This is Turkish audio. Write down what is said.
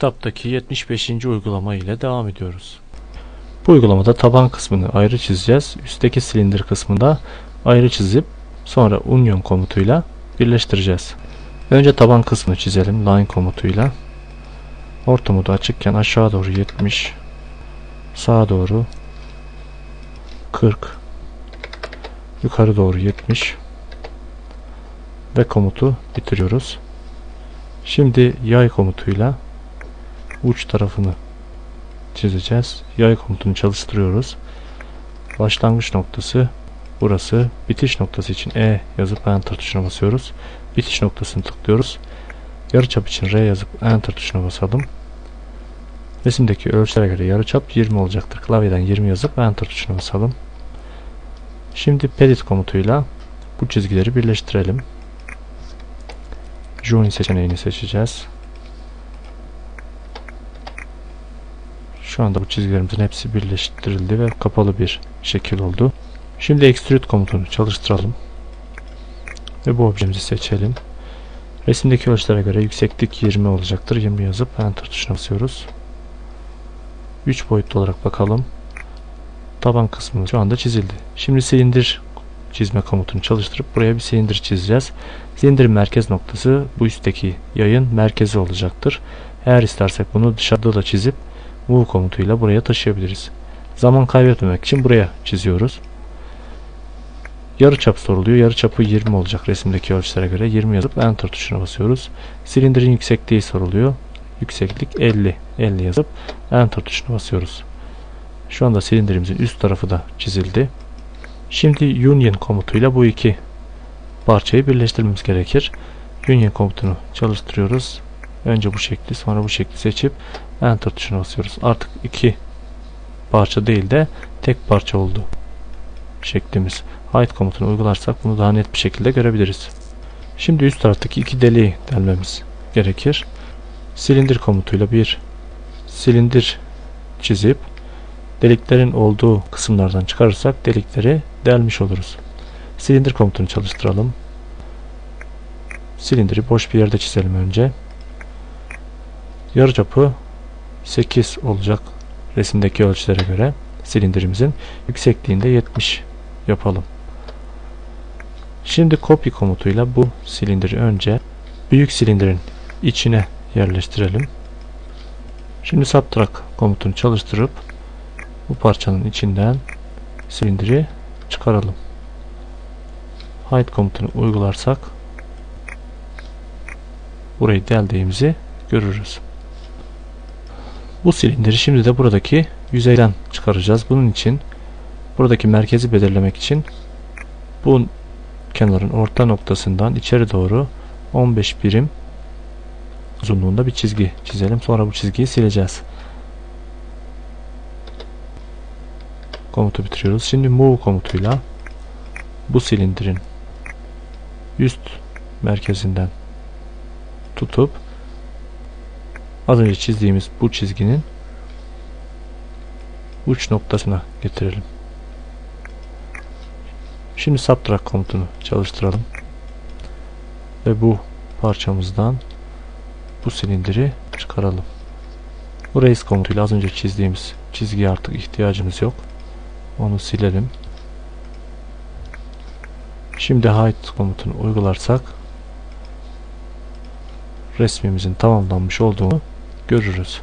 Kitaptaki 75. uygulama ile devam ediyoruz. Bu uygulamada taban kısmını ayrı çizeceğiz. Üstteki silindir kısmında ayrı çizip sonra union komutuyla birleştireceğiz. Önce taban kısmını çizelim line komutuyla. Orta modu açıkken aşağı doğru 70 sağa doğru 40 yukarı doğru 70 ve komutu bitiriyoruz. Şimdi yay komutuyla uç tarafını çizeceğiz. Yay komutunu çalıştırıyoruz. Başlangıç noktası burası. Bitiş noktası için E yazıp Enter tuşuna basıyoruz. Bitiş noktasını tıklıyoruz. Yarıçap için R yazıp Enter tuşuna basalım. Resimdeki ölçülere göre yarıçap 20 olacaktır. Klavyeden 20 yazıp Enter tuşuna basalım. Şimdi Pedit komutuyla bu çizgileri birleştirelim. Join seçeneğini seçeceğiz. Şu anda bu çizgilerimizin hepsi birleştirildi ve kapalı bir şekil oldu. Şimdi Extrude komutunu çalıştıralım. Ve bu objemizi seçelim. Resimdeki ölçülere göre yükseklik 20 olacaktır. 20 yazıp Enter tuşuna basıyoruz. 3 boyutlu olarak bakalım. Taban kısmı şu anda çizildi. Şimdi silindir çizme komutunu çalıştırıp buraya bir silindir çizeceğiz. Silindirin merkez noktası bu üstteki yayın merkezi olacaktır. Eğer istersek bunu dışarıda da çizip move komutuyla buraya taşıyabiliriz. Zaman kaybetmemek için buraya çiziyoruz. Yarıçap soruluyor. Yarıçapı 20 olacak resimdeki ölçülere göre. 20 yazıp enter tuşuna basıyoruz. Silindirin yüksekliği soruluyor. Yükseklik 50. 50 yazıp enter tuşuna basıyoruz. Şu anda silindirimizin üst tarafı da çizildi. Şimdi union komutuyla bu iki parçayı birleştirmemiz gerekir. Union komutunu çalıştırıyoruz. Önce bu şekli sonra bu şekli seçip enter tuşuna basıyoruz. Artık iki parça değil de tek parça oldu şeklimiz. Hide komutunu uygularsak bunu daha net bir şekilde görebiliriz. Şimdi üst taraftaki iki deliği delmemiz gerekir. Silindir komutuyla bir silindir çizip deliklerin olduğu kısımlardan çıkarırsak delikleri delmiş oluruz. Silindir komutunu çalıştıralım. Silindiri boş bir yerde çizelim önce. Yarıçapı 8 olacak resimdeki ölçülere göre silindirimizin yüksekliğinde 70 yapalım. Şimdi copy komutuyla bu silindiri önce büyük silindirin içine yerleştirelim. Şimdi subtract komutunu çalıştırıp bu parçanın içinden silindiri çıkaralım. Hide komutunu uygularsak burayı deldiğimizi görürüz. Bu silindiri şimdi de buradaki yüzeyden çıkaracağız. Bunun için buradaki merkezi belirlemek için bu kenarın orta noktasından içeri doğru 15 birim uzunluğunda bir çizgi çizelim. Sonra bu çizgiyi sileceğiz. Komutu bitiriyoruz. Şimdi move komutuyla bu silindirin üst merkezinden tutup az önce çizdiğimiz bu çizginin uç noktasına getirelim. Şimdi subtract komutunu çalıştıralım. Ve bu parçamızdan bu silindiri çıkaralım. Bu raise komutuyla az önce çizdiğimiz çizgiye artık ihtiyacımız yok. Onu silelim. Şimdi hide komutunu uygularsak resmimizin tamamlanmış olduğunu görürüz.